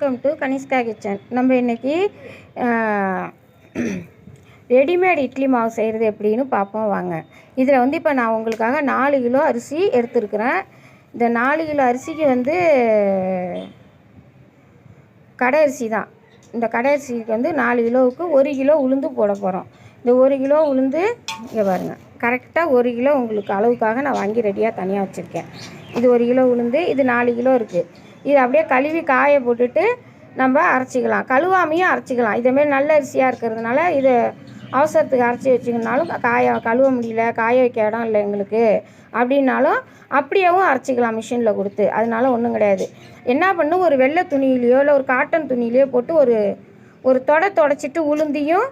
Welcome to Kanishka kitchen நம்ம இன்றைக்கி readymade idli மாவு செய்கிறது எப்படின்னு பார்ப்போம் வாங்க. இதில் வந்து இப்போ நான் உங்களுக்காக நாலு கிலோ அரிசி எடுத்துருக்குறேன். இந்த நாலு கிலோ அரிசிக்கு வந்து கடை அரிசி தான். இந்த கடை அரிசிக்கு வந்து நாலு கிலோவுக்கு ஒரு கிலோ உளுந்து போட போகிறோம் இந்த ஒரு கிலோ உளுந்து இங்கே பாருங்கள் கரெக்டாக ஒரு கிலோ உங்களுக்கு அளவுக்காக நான் வாங்கி ரெடியாக தனியாக வச்சுருக்கேன். இது ஒரு கிலோ உளுந்து இது நாலு கிலோ இருக்குது இதை அப்படியே கழுவி காய போட்டுட்டு நம்ம அரைச்சிக்கலாம். கழுவாமையும் அரைச்சிக்கலாம். இதேமாரி நல்ல அரிசியாக இருக்கிறதுனால இது அவசரத்துக்கு அரைச்சி வச்சிங்கனாலும் காய கழுவ முடியல காய வைக்க இடம் இல்லை எங்களுக்கு. அப்படின்னாலும் அப்படியேவும் அரைச்சிக்கலாம் மிஷினில் கொடுத்து. அதனால ஒன்றும் கிடையாது. என்ன பண்ணும்? ஒரு வெள்ளை துணியிலையோ இல்லை ஒரு காட்டன் துணியிலையோ போட்டு ஒரு ஒரு தொடை தொடச்சிட்டு உளுந்தியும்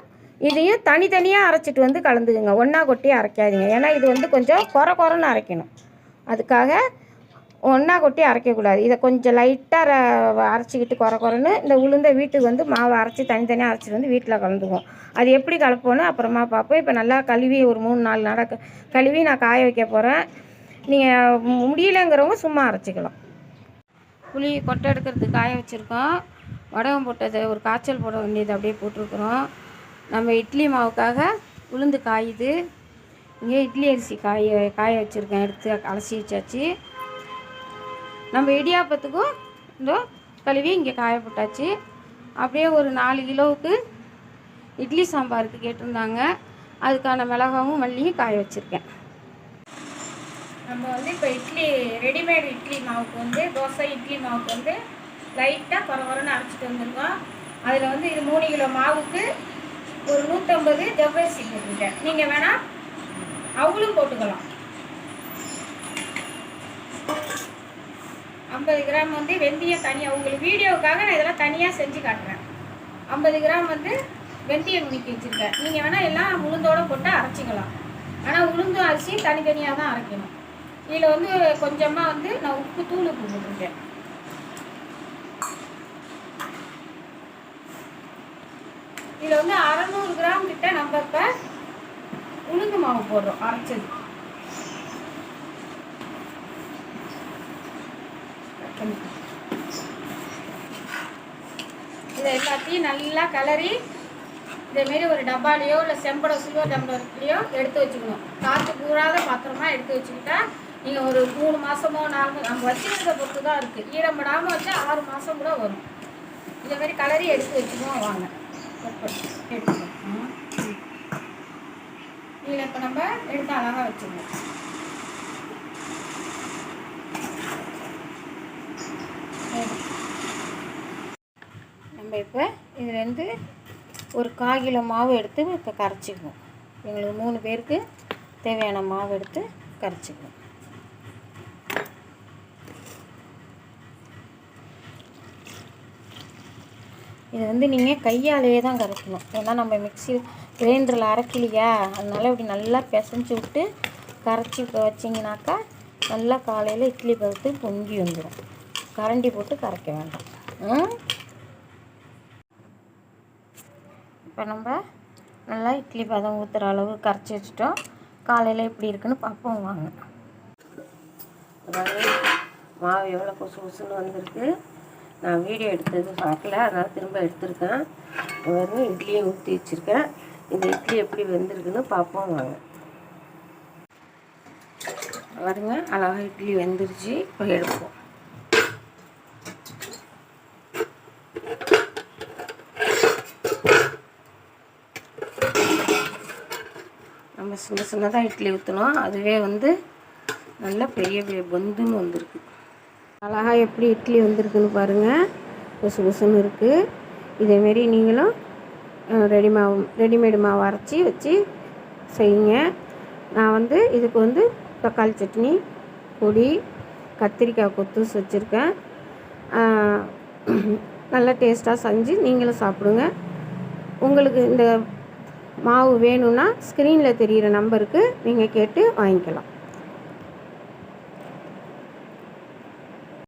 இதையும் தனித்தனியாக அரைச்சிட்டு வந்து கலந்துக்குங்க. ஒன்றா கொட்டி அரைக்காதீங்க. ஏன்னா இது வந்து கொஞ்சம் குறை குறைன்னு அரைக்கணும். அதுக்காக ஒன்றா கொட்டி அரைக்கக்கூடாது இதை கொஞ்சம் லைட்டாக அரைச்சிக்கிட்டு குறை குறைன்னு இந்த உளுந்த வீட்டுக்கு வந்து மாவை அரைச்சி தனித்தனியாக அரைச்சிட்டு வந்து வீட்டில் கலந்துக்குவோம். அது எப்படி கலப்போன்னு அப்புறமா பார்ப்போம். இப்போ நல்லா கழுவி ஒரு மூணு நாலு நாள் கழுவி நான் காய வைக்க போகிறேன் நீங்கள் முடியலங்கிறவங்க சும்மா அரைச்சிக்கலாம். புளி கொட்டை எடுக்கிறதுக்கு காய வச்சுருக்கோம். வடகம் போட்டது ஒரு காய்ச்சல் போட வேண்டியது அப்படியே போட்டிருக்குறோம். நம்ம இட்லி மாவுக்காக உளுந்து காயுது. இங்கே இட்லி அரிசி காய காய வச்சுருக்கேன். எடுத்து அலசி வச்சாச்சு. நம்ம இடியாப்பத்துக்கும் இந்த கழுவி இங்கே காய போட்டாச்சு. அப்படியே ஒரு நாலு கிலோவுக்கு இட்லி சாம்பாருக்கு கேட்டிருந்தாங்க. அதுக்கான மிளகாவும் மல்லியும் காய வச்சுருக்கேன். நம்ம வந்து இப்போ இட்லி ரெடிமேட் இட்லி மாவுக்கு வந்து தோசை இட்லி மாவுக்கு வந்து லைட்டாக குறை அரைச்சிட்டு வந்திருக்கோம் அதில் வந்து இது மூணு கிலோ மாவுக்கு ஒரு நூற்றம்பது ஜவ்வரிசி போட்டுருக்கேன் நீங்கள் வேணால் அவங்களும் போட்டுக்கலாம். ஐம்பது கிராம் வந்து வெந்தயம் தனியாக உங்களுக்கு வீடியோவுக்காக நான் இதெல்லாம் தனியாக செஞ்சு காட்டுறேன். ஐம்பது கிராம் வந்து வெந்தயம் நுணுக்கி வச்சுருக்கேன். நீங்கள் வேணால் எல்லாம் உளுந்தோட போட்டு அரைச்சிக்கலாம். ஆனால் உளுந்து அரிசி தனித்தனியாக தான் அரைக்கணும். இதில் வந்து கொஞ்சமாக வந்து நான் உப்பு தூள் உப்பு போட்டிருக்கேன். இதில் வந்து அறநூறு கிராம் கிட்ட நம்ம இப்போ உளுந்து மாவு போடுறோம் அரைச்சது. இதை எல்லாத்தையும் நல்லா கலரி இதேமாரி ஒரு டப்பாலையோ இல்லை செம்படம் சில்வர் டம்ளர்லையோ எடுத்து வச்சுக்கணும். காற்று கூறாத பாத்திரமா எடுத்து வச்சுக்கிட்டா நீங்கள் ஒரு மூணு மாதமோ நாலு மா- நம்ம வச்சுக்கிறத பொறுத்து தான் இருக்குது ஈரம்படாமல் வச்சு ஆறு மாதம் கூட வரும். இதேமாரி கலரி எடுத்து வச்சுக்குவோம் வாங்க. எடுத்துக்கணும் இதில் இப்போ நம்ம எடுத்து அழகாக வச்சுக்கணும் நம்ம இப்போ இதுலேருந்து ஒரு கால் கிலோ மாவு எடுத்து இப்போ கரைச்சிக்குவோம் எங்களுக்கு மூணு பேருக்கு தேவையான மாவு எடுத்து கரைச்சிக்குவோம் இது வந்து நீங்கள் கையாலேயே தான் கரைக்கணும். ஏன்னா நம்ம மிக்ஸி கிரைண்டரில் அரைக்கலையா? அதனால இப்படி நல்லா பிசைஞ்சு விட்டு கரைச்சி இப்போ வச்சிங்கனாக்கா நல்லா காலையில் இட்லி பருத்து பொங்கி வந்துடும் கரண்டி போட்டு கரைக்க வேண்டாம். இப்போ நம்ம நல்லா இட்லி பதம் ஊற்றுற அளவு கரைச்சி வச்சுட்டோம். காலையில் எப்படி இருக்குன்னு பார்ப்போம் வாங்க. அதாவது மாவு எவ்வளோ கொசு கொசுன்னு வந்திருக்கு. நான் வீடியோ எடுத்தது பார்க்கல அதனால் திரும்ப எடுத்திருக்கேன். வந்து இட்லியை ஊற்றி வச்சுருக்கேன். இந்த இட்லி எப்படி வெந்திருக்குன்னு பார்ப்போம் வாங்க. பாருங்க அழகாக இட்லி வெந்துருச்சு. இப்போ எடுப்போம். நம்ம சின்ன சின்னதாக இட்லி ஊற்றினோம் அதுவே வந்து நல்ல பெரிய பெரிய பொந்துன்னு வந்திருக்கு. அழகா எப்படி இட்லி வந்திருக்குன்னு பாருங்கள் புசு புசுன்னு இருக்குது இதேமாரி நீங்களும் ரெடி மாவு ரெடிமேடு மாவு அரைச்சி வச்சு செய்யுங்க. நான் வந்து இதுக்கு வந்து தக்காளி சட்னி பொடி கத்திரிக்காய் கொத்து வச்சுருக்கேன். நல்லா டேஸ்ட்டாக செஞ்சு நீங்களும் சாப்பிடுங்க. உங்களுக்கு இந்த மாவு வேணும்னா ஸ்க்ரீனில் தெரிகிற நம்பருக்கு நீங்கள் கேட்டு வாங்கிக்கலாம்.